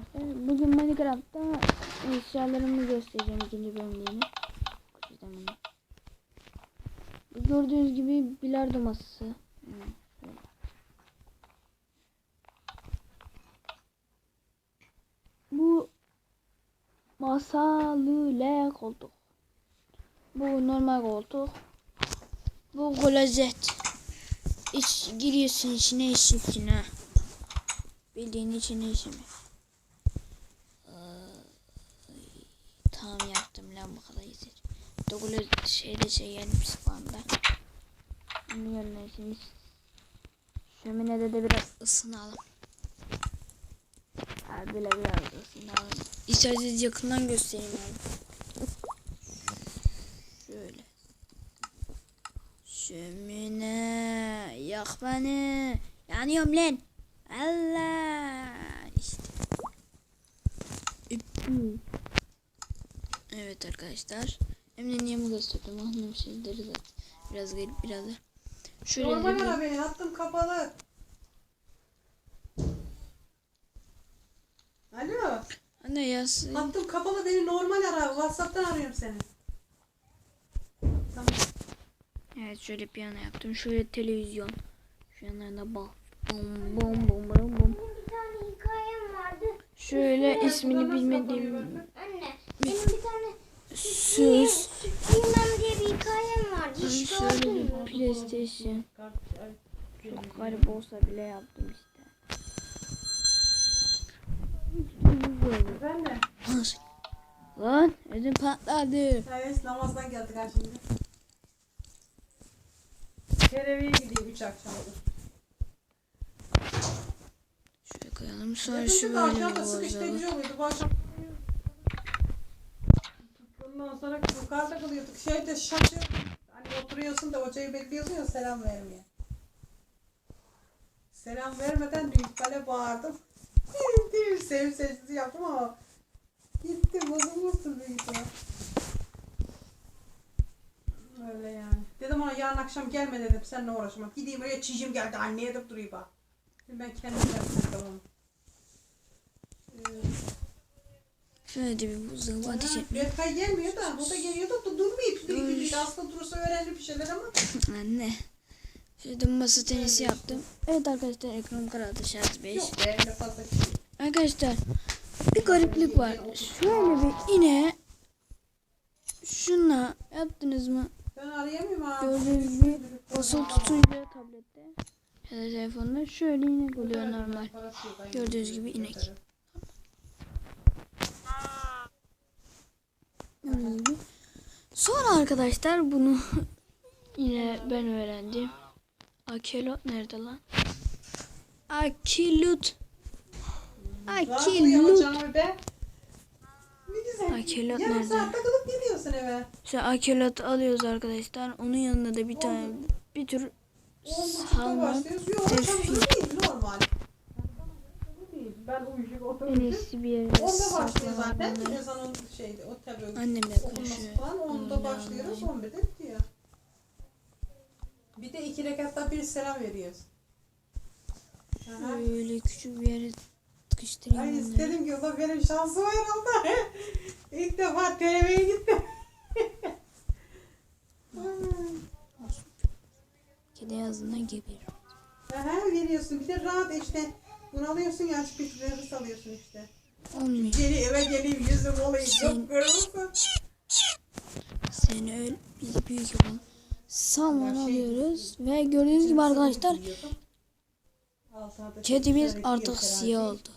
arkadaşlar. Bugün Minecraft'ta eşyalarımı göstereceğim ikinci bölümlerini. Gördüğünüz gibi bilardo masası. Bu masalı L koltuk. Bu normal koltuk. Bu klozet. İç, giriyorsun içine iş içine. Bildiğin içine işimi. Ee, tamam yaptım lan bu kadar yeter. Dokulu şeyde şey gelmiş spamda. Bunu şimdi şöminede de biraz ısınalım. Ha, böyle biraz ısınalım. İsterseniz yakından göstereyim yani. Şöyle. Şömine yak beni. Yanıyorum lan. Allah işte. Evet arkadaşlar. Emre niye mi gösterdim? Anladım şeyleri zaten. Biraz garip biraz da. Şöyle Normal ara beni hattım kapalı. Alo. Anne yaz. Hattım kapalı beni normal ara. Whatsapp'tan arıyorum seni. Tamam. Evet şöyle piyano yaptım. Şöyle televizyon. Şu yanlarına bak. Bom bom bom bom bom. Bir tane hikayem vardı. Şöyle ismini bilmediğim Anne, benim bir tane söz. bilmem diye bir hikayem vardı. Hiç Şöyle gördün mü? bir PlayStation. Çok garip olsa bile yaptım işte. Ben de. Lan ödüm patladı. Evet namazdan geldik ha şimdi. Kereviye gideyim üç akşam olur. Şöyle koyalım. Sonra şu da böyle akşam da sık işte bozalım. güzel oluyordu. Bu akşam Ondan sonra yukarıda kalıyorduk. Şeyde şaşıyor. Hani oturuyorsun da hocayı bekliyorsun ya selam vermeye. Selam vermeden büyük kale bağırdım. Değil mi? Sev sessiz yaptım ama gitti bozulmuştur büyük ihtimal. Öyle yani. Dedim ona yarın akşam gelme dedim. Seninle uğraşamam. Gideyim oraya çişim geldi. Anne edip duruyor bak. Ben kendim yaptım tamam. Ee, Şöyle de bir buzdolabı ateş etmiş. Berkay gelmiyor da o da geliyor da. Pidiri pidiri. Aslında durursa öğrenci bir şeyler ama. Anne. Şöyle de masa tenisi yaptım. Evet arkadaşlar ekran karardı şarj 5. Yok be öyle fazla. Arkadaşlar bir gariplik var. Şöyle bir iğne şuna yaptınız mı? Ben arayamıyorum abi. Gördüğünüz gibi basılı tutunca tablette ya da telefonda şöyle inek oluyor normal. Gördüğünüz gibi inek. Gibi. Sonra arkadaşlar bunu yine ben öğrendim. Akelot nerede lan? Akilut. Akilut. Akelot Yarım nerede? saat takılıp geliyorsun eve. İşte akelot alıyoruz arkadaşlar. Onun yanında da bir tane bir tür salma. başlıyoruz. Yok akşam değil normal. Ben uyuyup En oturuyorum. iyisi bir yere Onda başlıyor zaten. bunları. Ezanın şeydi o tabii Annem de okunması falan. Onda başlıyoruz. anlayayım. 11'de bitiyor. Bir de iki rekatta bir selam veriyoruz. Aha. Böyle küçük bir yere sıkıştırayım Ay bunları. istedim ki ulan benim şansım herhalde. İlk defa TV'ye gittim. Kedi ağzından geberirim. Aha veriyorsun bir de rahat işte. Bunu alıyorsun ya şu küçükleri salıyorsun işte. Olmuyor. Geri eve geleyim yüzüm olayım. Sen- Çok kırmızı. Seni öyle biz büyük yapalım. Salman alıyoruz ve gördüğünüz gibi arkadaşlar kedimiz artık siyah oldu.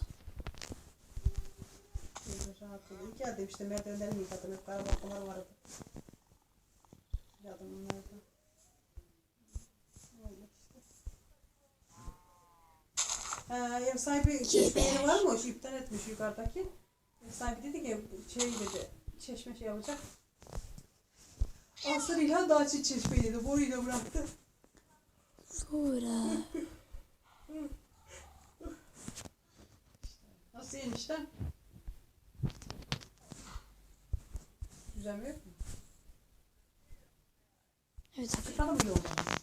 Geldim işte merdivenlerini yıkadım. Hep kara bakmalar vardı. Geldim onlardan. Öyle işte. Ha, ev sahibi çeşmeleri var mı? İptal etmiş yukarıdaki. Ev sahibi dedi ki şey dedi çeşme şey yapacak. Asır İlhan da açı çeşmeyi dedi. Boruyu da bıraktı. Sonra Nasıl enişten? Güzel mi yok mu? evet mı yoldan?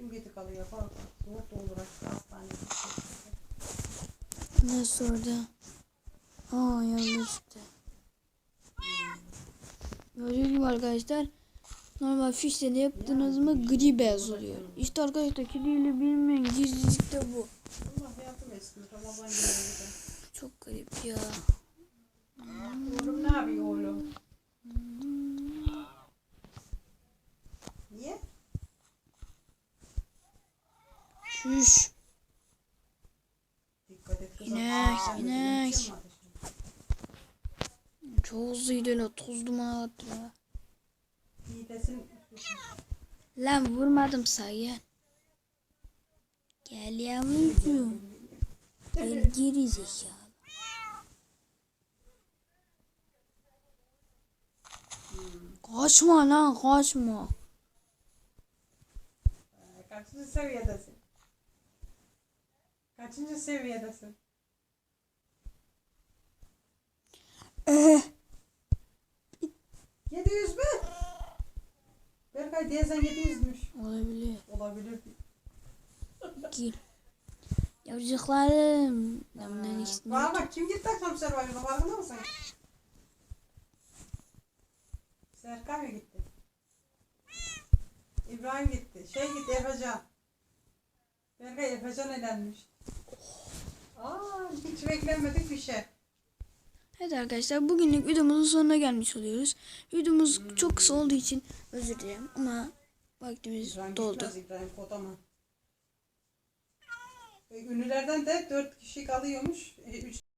Kim gidi kalıyor? Soğuk doldurak. Hastaneye. Nasıl orada? Aa yanlıştı. Gördüğünüz gibi arkadaşlar normal fişle de yaptığınız mı gri beyaz oluyor. İşte arkadaşlar kediyle bilmeyen gizlilik de bu. Çok garip ya. Oğlum ne yapıyor oğlum? Niye? Kızım. İnek, inek. Çok hızlıydı öyle toz duman attı ya. Lan vurmadım sayın. Gel yavrucuğum. Gel geri zekalı. Kaçma lan kaçma. Kaçıncı seviyedesin? Kaçıncı seviyedesin? Eh, 700 mü? Berkay teyzen 700'müş. olabilir. Olabilir. Gel. Yavrucuklarım. Ben bunların ikisini Bana bak kim gitti akşam Survivor'a farkında mısın? Serkan mı gitti? İbrahim gitti. Şey gitti Efecan. Berkay Efecan elenmiş. Aa hiç beklenmedik bir şey. Evet arkadaşlar bugünlük videomuzun sonuna gelmiş oluyoruz. Videomuz çok kısa olduğu için özür dilerim ama vaktimiz İbrahim doldu. İbrahim Kodaman. E, Ünlülerden de 4 kişi kalıyormuş. 3